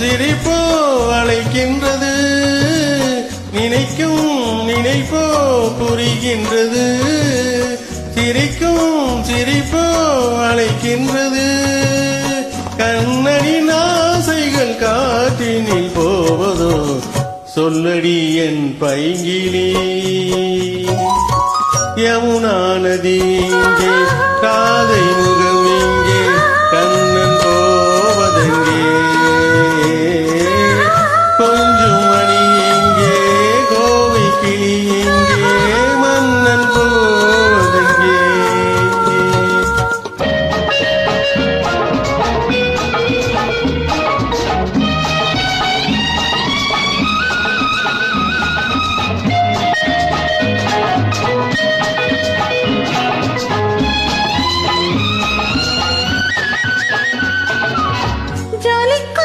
சிரிப்போ அழைக்கின்றது. நினைக்கும் நினைப்போ புரிகின்றது. சிரிக்கும் சிரிப்போ அழைக்கின்றது. கண்ணனின் ஆசைகள் காற்றினில் போவதோ சொல்லடி என் பைங்கிலி. யமுனா நதி காதை católico.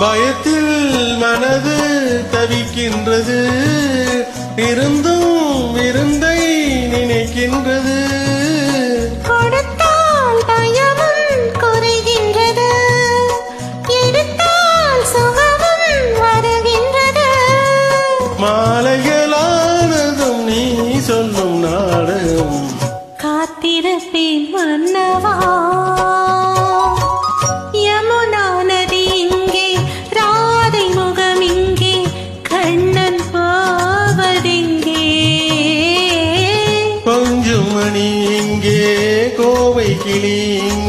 பயத்தில் மனது தவிக்கின்றது இருந்தும் விருந்தை நினைக்கின்றது. கொடுத்தால் பயமும் குறைகின்றது எடுத்தால் சுகமும் வருகின்றது. மாலைகளானதும் நீ சொல்லும் நாடகம். காத்திருப்பேன் மன்னவா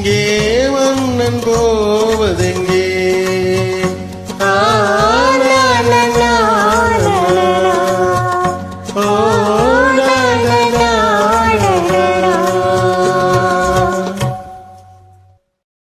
தேவன் கோவை